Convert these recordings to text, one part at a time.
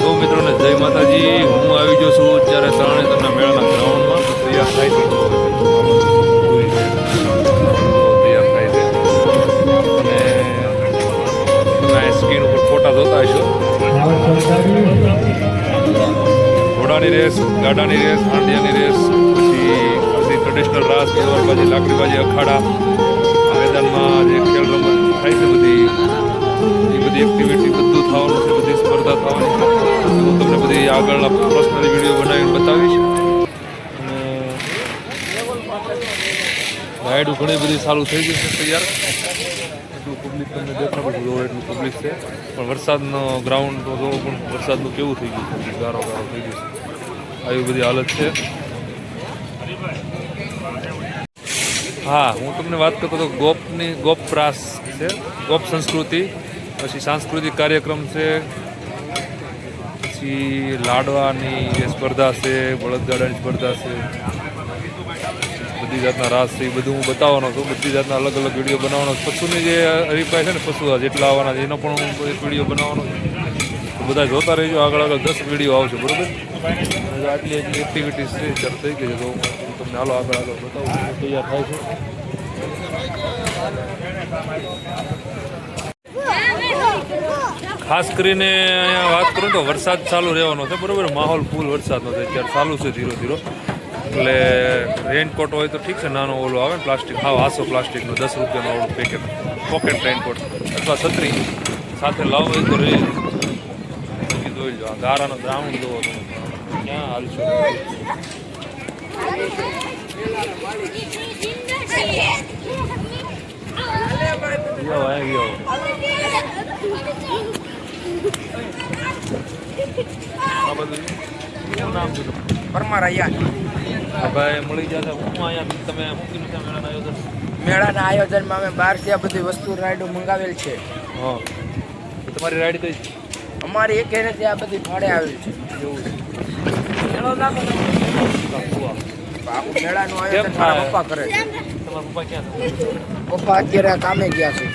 સૌ મિત્રોને જય માતાજી, હું આવી ગયો છું અત્યારે તરણેતરના મેળાના ગ્રાઉન્ડમાં. તૈયાર થાય છે. સ્ક્રીન ઉપર ફોટા જોતા હશો ઘોડાની રેસ ગાડાની રેસ હાંડિયાની રેસ પછી બધી ટ્રેડિશનલ રાસ ગરબાજી લાકડીબાજી અખાડા. મેદાનમાં જે ખેલ રમત થાય છે બધી એક્ટિવિટી બધું થવાનું છે, બધી સ્પર્ધા થવાની છે. હું તમને બધી આગળના પર્સનલ વીડિયો બનાવીને બતાવીશ. અને રાઈડ ઘણી બધી સારું થઈ ગયું છે તૈયાર. એટલું પબ્લિક તમને દેખાડું છું જોવો એટલું પબ્લિક છે. પણ વરસાદનો ગ્રાઉન્ડ તો જોવો પણ વરસાદનું કેવું થઈ ગયું છે? ગારો ગારો થઈ ગયું છે. આવી બધી હાલત છે. હા, હું તમને વાત કરતો હતો ગોપની, ગોપ પ્રાસ છે. ગોપ સંસ્કૃતિ. પછી સાંસ્કૃતિક કાર્યક્રમ છે. પછી લાડવાની સ્પર્ધા છે બળદગાડાની સ્પર્ધા છે. બધી જાતના રાસ છે બધું હું બતાવવાનો છું. બધી જાતના અલગ અલગ વીડિયો બનાવવાનો પશુની જે હરીફાઈ છે ને, પશુ જેટલા આવવાના છે, એનો પણ હું વીડિયો બનાવવાનો છું. બધા જોતા રહીજો. આગળ આગળ દસ વીડિયો આવશે, બરોબર? આટલી એટલી એક્ટિવિટીઝ છે ચાલુ થઈ ગઈ છે, તો હું તમને હાલો આગળ આગળ બતાવું. તૈયાર થાય છે. ખાસ કરીને અહીંયા વાત કરું તો વરસાદ ચાલુ રહેવાનો છે બરાબર? માહોલ ફૂલ વરસાદનો છે અત્યારે ચાલુ છે ધીરો ધીરો. એટલે રેનકોટ હોય તો ઠીક છે નાનો ઓલો આવે ને પ્લાસ્ટિક હા આસો પ્લાસ્ટિકનો દસ રૂપિયાનો ઓલું પેકેટ પોકેટ રેનકોટ અથવા છત્રી સાથે લાવો હોય તો રે જોઈ લો ગારાનો ગ્રાઉન્ડ જોવો તમે. ક્યાં હાલશો ગયો ગયો. પરમાર અહીંયા ભાઈ મળી જશે હું અહીંયા તમે મૂકી નથી મેળાના આયોજન? મેળાના આયોજનમાં અમે બહારથી આ બધી વસ્તુ રાઈડો મંગાવેલ છે. હા. તમારી રાઈડ કઈ? અમારી એક એનેથી આ બધી ભાડે આવેલ છે. એવું મેળાનું આયોજન? મારા પપ્પા કરે છે. તમારા પપ્પા ક્યાં પપ્પા અત્યારે કામે ગયા છે.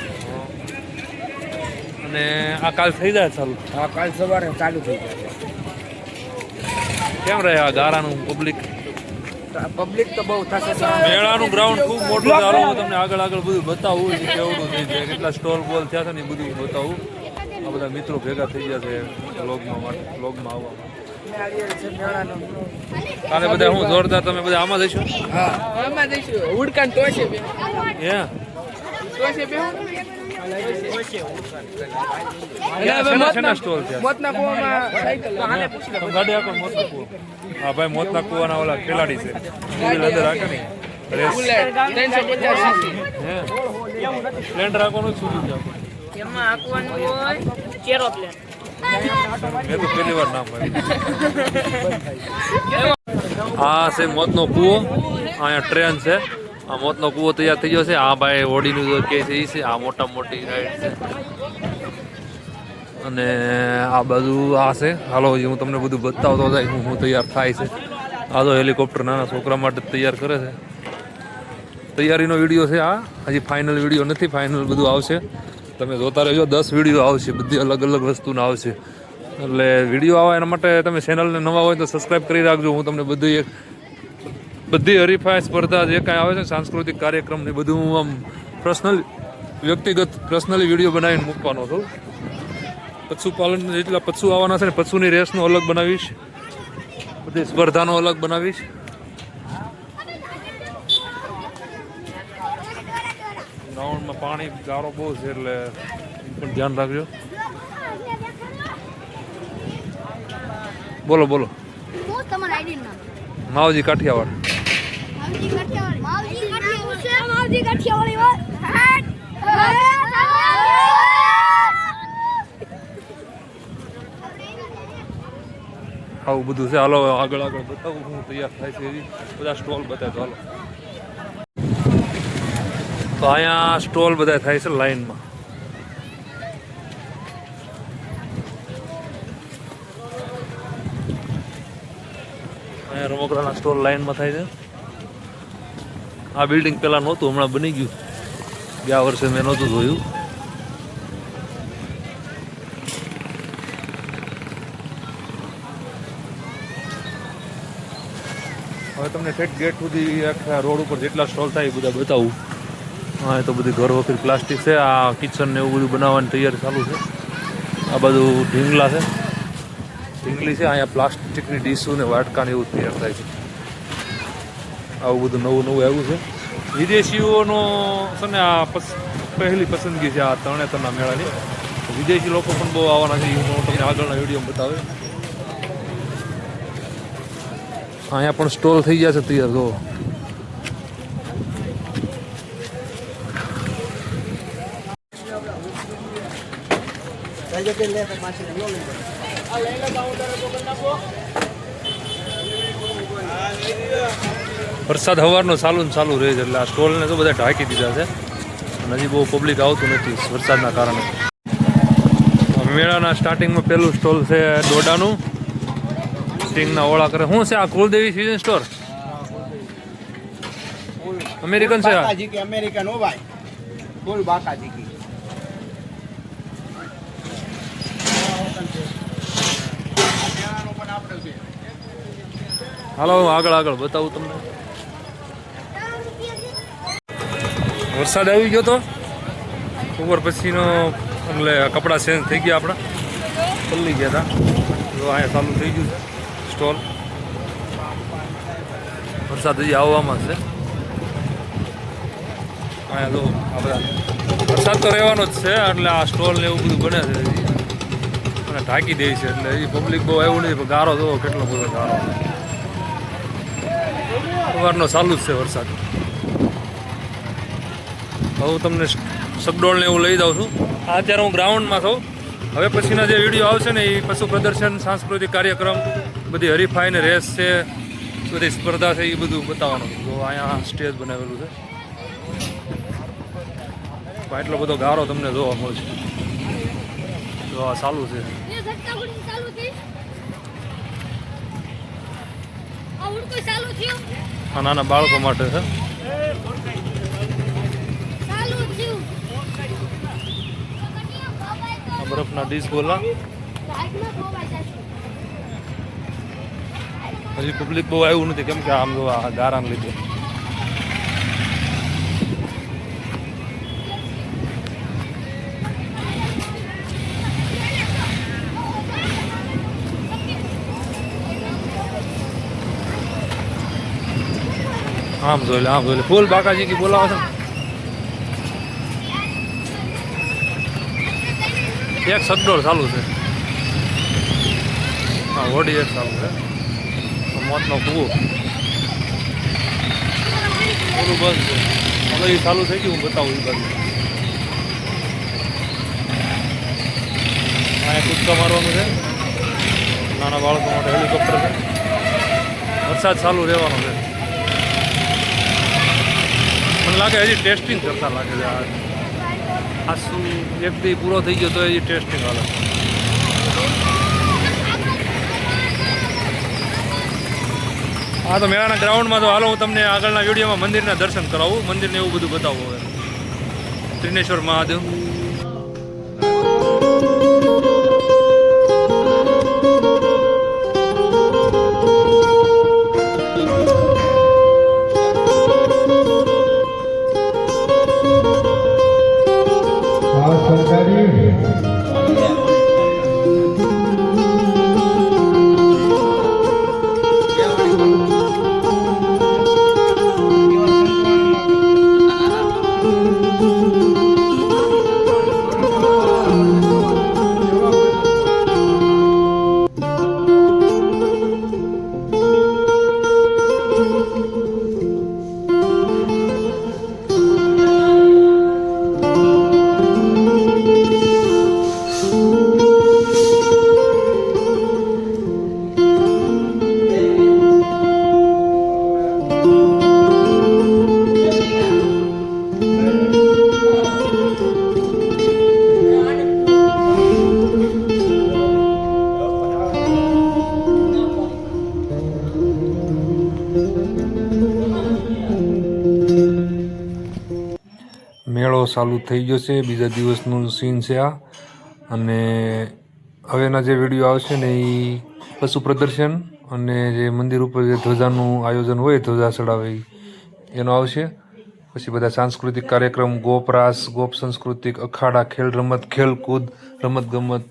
અને આ કાલ થઈ જાય ચાલુ? હા કાલ સવારે ચાલુ થઈ જાય. કેમ રહે આ ગારાનું પબ્લિક પબ્લિક તો બહુ થશે મેળાનું ગ્રાઉન્ડ ખૂબ મોટું છે. હું તમને આગળ આગળ બધું બતાવું કે કેવડું થઈ જાય કેટલા સ્ટોલ બોલ થયા છે ને એ બધું બતાવું. આ બધા મિત્રો ભેગા થઈ ગયા છે બ્લોગમાં માટે બ્લોગમાં આવવા માટે. કાલે બધા હું જોરદાર તમે બધા આમાં જઈશું? હા. આમાં જઈશું. ઉડકાન તો છે બે. હે? તો છે બે. મોતના કુવાના ઓલા ખેલાડી છે રાખે રાખવાનું સુધી જાવ એમાં આંકવાનું હોય ચેરો આ છે મોતનો કૂવો. અહીંયા ટ્રેન છે. આ મોતનો કૂવો તૈયાર થઈ ગયો છે. આ ભાઈ હોડીનું જો કે છે એ છે. આ મોટા મોટી રાઈડ છે. અને આ બધું આ છે. હાલો હું તમને બધું બતાવતો જાય હું હું તૈયાર થાય છે. આ તો હેલિકોપ્ટર નાના છોકરા માટે તૈયાર કરે છે. તૈયારીનો વીડિયો છે આ. હજી ફાઇનલ વીડિયો નથી. ફાઇનલ બધું આવશે. તમે જોતા રહેજો. દસ વીડિયો આવશે. બધી અલગ અલગ વસ્તુના આવશે. એટલે વીડિયો આવે એના માટે તમે ચેનલને નવા હોય તો સબસ્ક્રાઈબ કરી રાખજો. હું તમને બધું એક બધી હરીફાઈ સ્પર્ધા જે કાંઈ આવે છે સાંસ્કૃતિક કાર્યક્રમ ને બધું હું આમ પર્સનલ વ્યક્તિગત પર્સનલી વીડિયો બનાવીને મૂકવાનો છું. પશુપાલન જેટલા પશુ આવવાના છે ને પશુની રેસનો અલગ બનાવીશ. બધી સ્પર્ધાનો અલગ બનાવીશ. ગ્રાઉન્ડમાં પાણી ગારો બહુ છે એટલે પણ ધ્યાન રાખજો. બોલો બોલો. તમારા આઈડી નામ માવજી કાઠિયાવાડ. આવું બધું છે. હાલો આગળ આગળ બતાવું હું તૈયાર થાય છે બધા સ્ટોલ બધા હાલો. તો અહીંયા સ્ટોલ બધા થાય છે લાઈનમાં. અહીંયા રમકડાના સ્ટોર લાઇનમાં થાય છે. આ બિલ્ડિંગ પહેલાં નહોતું હમણાં બની ગયું. ગયા વર્ષે મેં નહોતું જોયું. હવે તમને સેટ ગેટ સુધી આખા રોડ ઉપર જેટલા સ્ટોલ થાય એ બધા બતાવું. હા એ તો બધી ઘર વખત પ્લાસ્ટિક છે આ કિચન ને એવું બધું બનાવવાની તૈયારી ચાલુ છે. આ બધું ઢીંગલા છે. ઢીંગલી છે અહીંયા પ્લાસ્ટિકની ડીશો ને વાટકા એવું તૈયાર થાય છે. આવું બધું નવું નવું આવ્યું છે. વિદેશીઓનો છે ને આ પહેલી પસંદગી છે આ તરણેતરના મેળાની. વિદેશી લોકો પણ બહુ આવવાના છે. હું તમને આગળના વીડિયો બતાવે અહીંયા પણ સ્ટોલ થઈ ગયા છે તૈયાર જો વરસાદ હવારનું ચાલુ ને ચાલુ રહે છે એટલે આ સ્ટોલને તો બધા ઢાંકી દીધા છે. હજી બહુ પબ્લિક આવતું નથી વરસાદના કારણે. મેળાના સ્ટાર્ટિંગમાં પહેલું સ્ટોલ છે દોડાનું. સ્ટિંગના ઓળા કરે. શું છે આ કુલદેવી સિઝન સ્ટોર અમેરિકન છે અમેરિકન હો ભાઈ. કુલ બાકાજી હાલો, હું આગળ આગળ બતાવું તમને. વરસાદ આવી ગયો તો? ઉપર પછીનો, એટલે કપડાં ચેન્જ થઈ ગયા આપણા. પલ્લી ગયા હતા તો અહીંયા ચાલુ થઈ ગયું છે સ્ટોલ. વરસાદ હજી આવવામાં છે. અહીંયા જો આપણા. વરસાદ તો રહેવાનો જ છે, એટલે આ સ્ટોલ ને એવું બધું બને છે. ઢાંકી દે છે એટલે એ પબ્લિક બહુ એવું નથી ગારો જોવો કેટલો બધો ગારો. સવારનો ચાલુ જ છે વરસાદ. હું તમને સગડોળને એવું લઈ જાઉં છું. અત્યારે હું ગ્રાઉન્ડમાં છું. હવે પછીના જે વીડિયો આવશે ને એ પશુ પ્રદર્શન, સાંસ્કૃતિક કાર્યક્રમ, બધી હરીફાઈ ને રેસ છે, બધી સ્પર્ધા છે એ બધું બતાવવાનું. જો અહીંયા સ્ટેજ બનાવેલું છે. એટલો બધો ગારો તમને જોવા મળશે. આ ચાલુ છે. નાના બાળકો માટે છે. બરફના ડીશ બોલા. હજી પબ્લિક બહુ આવ્યું નથી કેમ કે આમ ગારાને લીધે. આમ જોઈ લે આમ જોઈ ફૂલ બાકાજી કી બોલાવો છો? એક સગડોળ ચાલુ છે હા હોડી એક ચાલુ છે મોતનો કૂવો પૂરું બંધ છે હવે એ ચાલુ થઈ ગયું હું બતાવું એ બંધ અહીંયા કૂદકા મારવાનું છે નાના બાળકો માટે હેલિકોપ્ટર છે વરસાદ ચાલુ રહેવાનો છે મને લાગે હજી ટેસ્ટિંગ કરતા લાગે છે આ. શું એક દી પૂરો થઈ ગયો તો હજી ટેસ્ટિંગ હાલે. હા તો મેળાના ગ્રાઉન્ડમાં તો હાલો હું તમને આગળના વિડીયોમાં મંદિરના દર્શન કરાવું. મંદિરને એવું બધું બતાવું હવે. ત્રિનેશ્વર મહાદેવ. ચાલુ થઈ ગયો છે બીજા દિવસનું સીન છે આ. અને હવેના જે વીડિયો આવશે ને એ પશુ પ્રદર્શન અને જે મંદિર ઉપર જે ધ્વજાનું આયોજન હોય, ધ્વજા ચડાવે એનો આવશે. પછી બધા સાંસ્કૃતિક કાર્યક્રમ, ગોપરાસ, ગોપ સંસ્કૃતિક, અખાડા, ખેલ રમત, ખેલકૂદ રમતગમત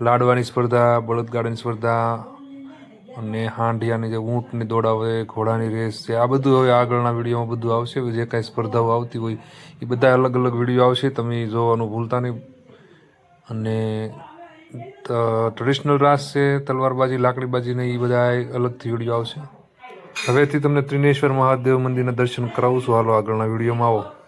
લાડવાની સ્પર્ધા બળદગાડાની સ્પર્ધા અને હાંડિયાની જે ઊંટની દોડાવે, ઘોડાની રેસ છે, આ બધું હવે આગળના વિડીયોમાં બધું આવશે. જે કાંઈ સ્પર્ધાઓ આવતી હોય, એ બધા અલગ અલગ વીડિયો આવશે. તમે જોવાનું ભૂલતા નહીં. અને ટ્રેડિશનલ રાસ છે, તલવારબાજી, લાકડીબાજી ને એ બધા અલગથી વીડિયો આવશે. હવેથી તમને ત્રિનેશ્વર મહાદેવ મંદિરના દર્શન કરાવું છું. હાલો આગળના વિડીયોમાં આવો.